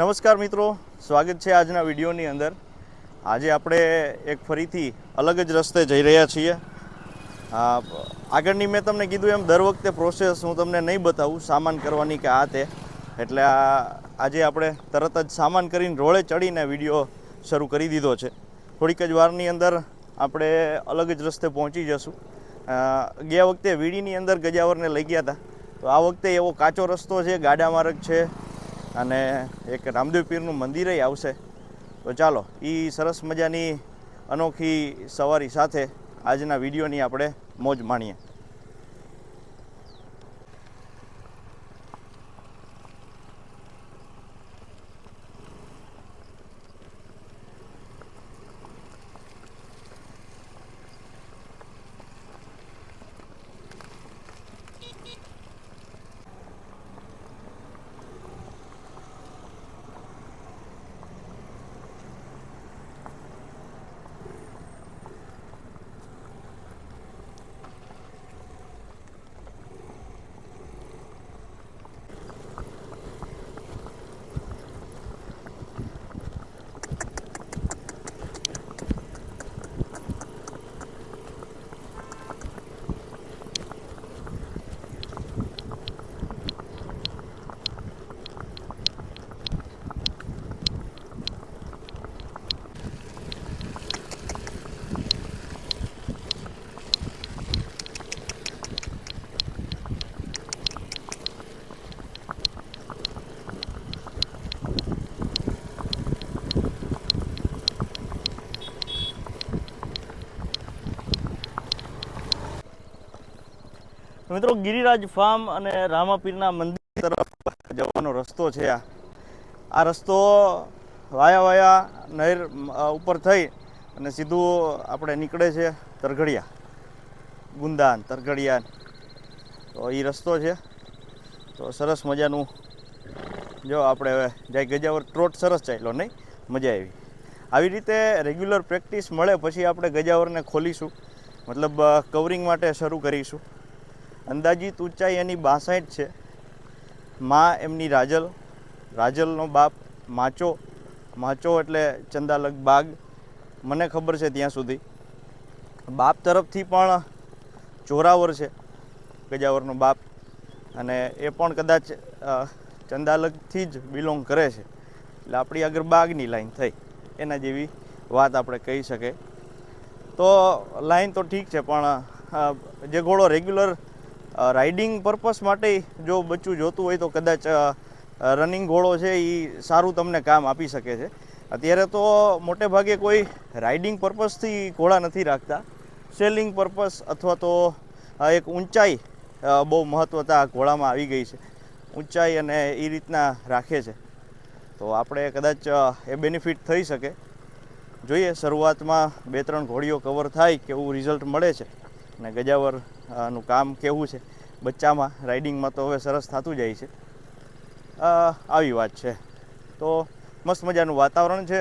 નમસ્કાર મિત્રો, સ્વાગત છે આજના વિડીયોની અંદર. આજે આપણે એક ફરીથી અલગ જ રસ્તે જઈ રહ્યા છીએ. આગળની મેં તમને કીધું એમ, દર વખતે પ્રોસેસ હું તમને નહીં બતાવું, સામાન કરવાની કે આ તે. એટલે આ, આજે આપણે તરત જ સામાન કરીને રોળે ચડીને વીડિયો શરૂ કરી દીધો છે. થોડીક જ વારની અંદર આપણે અલગ જ રસ્તે પહોંચી જશું. ગયા વખતે વીડીની અંદર ગજાવરને લઈ ગયા હતા. તો આ વખતે એવો કાચો રસ્તો છે, ગાડા માર્ગ છે અને એક રામદેવ પીરનું મંદિરે આવશે. તો ચાલો એ સરસ મજાની અનોખી સવારી સાથે આજના વિડીયોની આપણે મોજ માણીએ. મિત્રો ગિરિરાજ ફાર્મ અને રામાપીરના મંદિર તરફ જવાનો રસ્તો છે આ. આ રસ્તો વાયા વાયા નહેર ઉપર થઈ અને સીધું આપણે નીકળે છે તરઘડિયા. ગુંદાન તરઘડિયા તો એ રસ્તો છે. તો સરસ મજાનું. જો આપણે હવે જાય ગજાવર ટ્રોટ સરસ ચાલ્યો, નહીં? મજા આવી. આવી રીતે રેગ્યુલર પ્રેક્ટિસ મળે પછી આપણે ગજાવરને ખોલીશું. મતલબ કવરિંગ માટે શરૂ કરીશું. અંદાજિત ઊંચાઈ એની બાસઠ છે. માં એમની રાજલ, રાજલનો બાપ માચો માચો એટલે ચંદાલક બાગ. મને ખબર છે ત્યાં સુધી. બાપ તરફથી પણ ચોરાવર છે, ગજાવરનો બાપ. અને એ પણ કદાચ ચંદાલગથી જ બિલોંગ કરે છે. એટલે આપણી આગળ બાગની લાઈન થઈ. એના જેવી વાત આપણે કહી શકીએ. તો લાઈન તો ઠીક છે, પણ જે ઘોડો રેગ્યુલર રાઇડિંગ પર્પસ માટે જો બચ્ચું જોતું હોય તો કદાચ રનિંગ ઘોડો છે એ સારું તમને કામ આપી શકે છે. અત્યારે તો મોટે ભાગે કોઈ રાઇડિંગ પર્પસથી ઘોડા નથી રાખતા. સેલિંગ પર્પસ અથવા તો એક ઊંચાઈ બહુ મહત્ત્વતા ઘોડામાં આવી ગઈ છે. ઊંચાઈ અને એ રીતના રાખે છે. તો આપણે કદાચ એ બેનિફિટ થઈ શકે. જોઈએ, શરૂઆતમાં બે ત્રણ ઘોડીઓ કવર થાય કેવું રિઝલ્ટ મળે છે. અને ગજાવરનું કામ કેવું છે? બચ્ચામાં રાઇડિંગમાં તો હવે સરસ થતું જાય છે. આવી વાત છે. તો મસ્ત મજાનું વાતાવરણ છે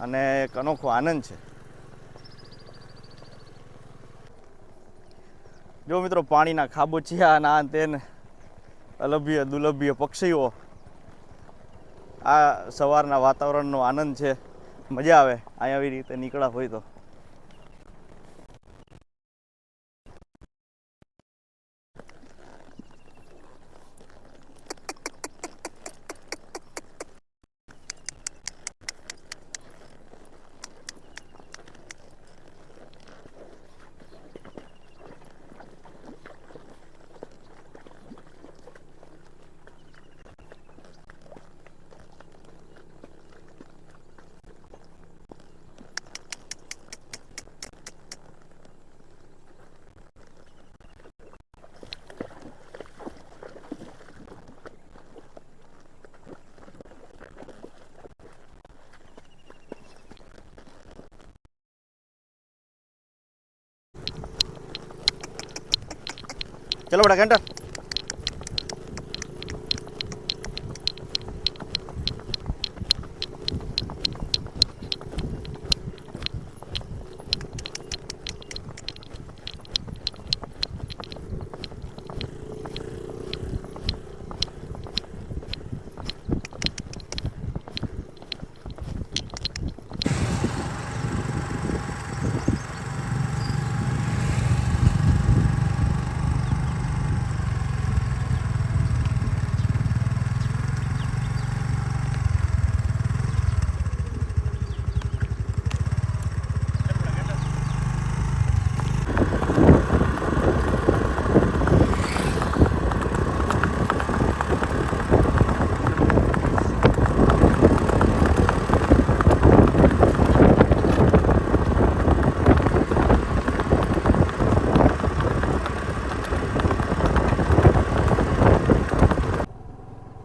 અને એક અનોખો આનંદ છે. જો મિત્રો, પાણીના ખાબોચિયા ના તેન અલભ્ય દુર્લભ્ય પક્ષીઓ, આ સવારના વાતાવરણનો આનંદ છે. મજા આવે. અહીંયા આવી રીતે નીકળ્યા હોય તો. ચલો બેટા ઘંટા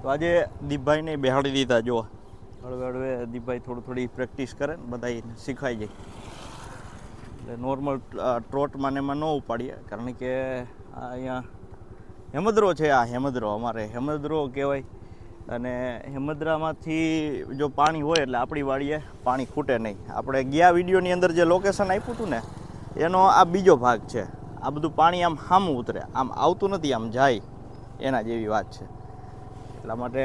તો આજે દીપભાઈને બેહાડી દીધા જો હળવે હળવે દીપભાઈ થોડું થોડી પ્રેક્ટિસ કરે ને બધા શીખાઈ જાય. એટલે નોર્મલ ટ્રોટમાં ને એમાં ન ઉપાડીએ, કારણ કે અહીંયા હેમદરો છે, આ હેમદરો, અમારે હેમદરો કહેવાય. અને હેમદ્રામાંથી જો પાણી હોય એટલે આપણી વાડીએ પાણી ખૂટે નહીં. આપણે ગયા વિડીયોની અંદર જે લોકેશન આપ્યું હતું ને, એનો આ બીજો ભાગ છે. આ બધું પાણી આમ સામું ઉતરે, આમ આવતું નથી, આમ જાય. એના જેવી વાત છે. એટલા માટે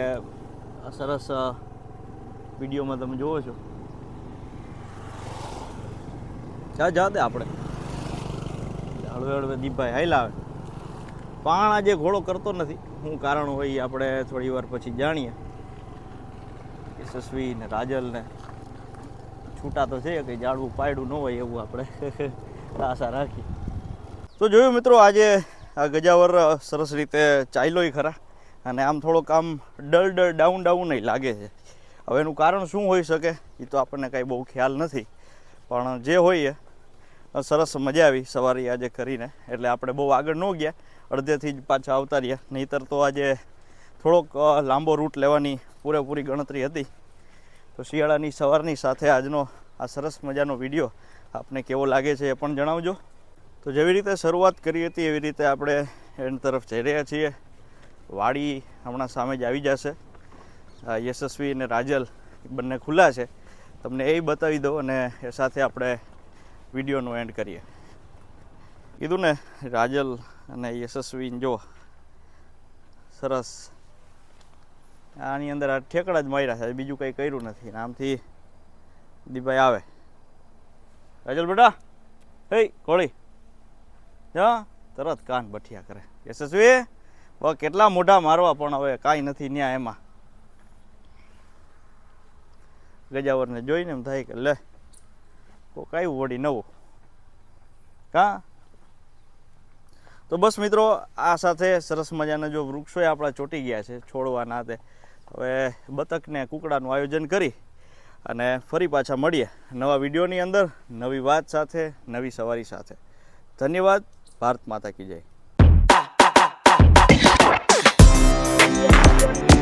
સરસ વિડીયોમાં તમે જુઓ છો. જા જા દે આપણે. હળવે હળવે, દીપભાઈ હાઈલા આવે. પાણ આજે ઘોડો કરતો નથી. હું કારણ હોય આપણે થોડી વાર પછી જાણીએ. યશસ્વી ને રાજલ ને છૂટા તો છે કે જાડવું પાડવું ન હોય એવું આપણે આશા રાખી તો જોયું મિત્રો, આજે આ ગજાવર સરસ રીતે ચાલ્યો ખરા. અને આમ થોડોક આમ ડલ ડલ ડાઉન ડાઉન લાગે છે. હવે એનું કારણ શું હોઈ શકે એ તો આપણને કાંઈ બહુ ખ્યાલ નથી. પણ જે હોઈએ, સરસ મજા આવી સવારી આજે કરીને. એટલે આપણે બહુ આગળ ન ગયા, અડધેથી જ પાછા આવતા રહ્યા. નહીંતર તો આજે થોડોક લાંબો રૂટ લેવાની પૂરેપૂરી ગણતરી હતી. તો શિયાળાની સવારની સાથે આજનો આ સરસ મજાનો વીડિયો આપને કેવો લાગે છે એ પણ જણાવજો. તો જેવી રીતે શરૂઆત કરી હતી, એવી રીતે આપણે એન્ડ તરફ જઈ રહ્યા છીએ. વાડી હમણાં સામે જ આવી જશે. યશસ્વી અને રાજલ બંને ખુલ્લા છે. તમને એ બતાવી દો અને એ સાથે આપણે વિડીયોનું એન્ડ કરીએ. કીધું ને, રાજલ અને યશસ્વી જો સરસ. આની અંદર આ ઠેકડા જ માર્યા છે બીજું કંઈ કર્યું નથી. આમથી દીભાઈ આવે. રાજલ બેટા, હે કોળી હા તરત કાન બઠિયા કરે. યશસ્વી! બા કેટલા મોઢા મારવા પણ હવે કાંઈ નથી ન્યા એમાં. ગજાવરને જોઈને એમ થાય કે લે કોક આવ્યું વળી નવું. કા? તો બસ મિત્રો, આ સાથે સરસ મજાના જો વૃક્ષો આપણા ચોંટી ગયા છે છોડવાના તે. હવે બતકને કુકડાનું આયોજન કરી અને ફરી પાછા મળીએ નવા વિડીયોની અંદર, નવી વાત સાથે, નવી સવારી સાથે. ધન્યવાદ, ભારત માતા કી જય. Bye.